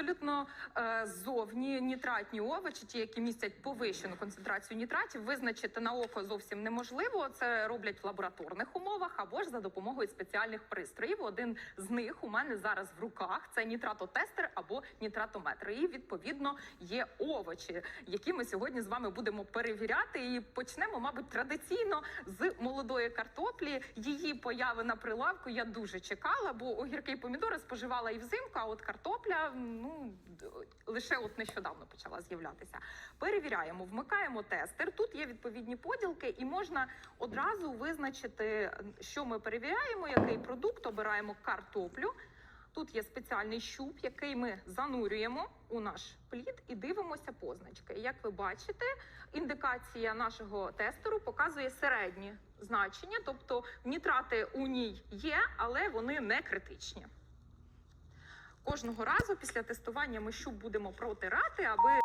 абсолютно е, зовні нітратні овочі, ті, які містять повищену концентрацію нітратів, визначити на око зовсім неможливо. Це роблять в лабораторних умовах або ж за допомогою спеціальних пристроїв. Один з них у мене зараз в руках це нітратотестер або нітратометр. І відповідно є овочі, які ми сьогодні з вами будемо перевіряти. І почнемо, мабуть, традиційно з молодої картоплі. Її появи на прилавку я дуже чекала, бо огірки і помідори споживала і взимку, а от картопля ну д- лише от нещодавно почала з'являтися. Перевіряємо, вмикаємо тестер. Тут є відповідні поділки, і можна одразу визначити, що ми перевіряємо, який продукт обираємо картоплю. Тут є спеціальний щуп, який ми занурюємо у наш плід і дивимося позначки. Як ви бачите, індикація нашого тестеру показує середні значення, тобто нітрати у ній є, але вони не критичні. Кожного разу після тестування ми щуп будемо протирати, аби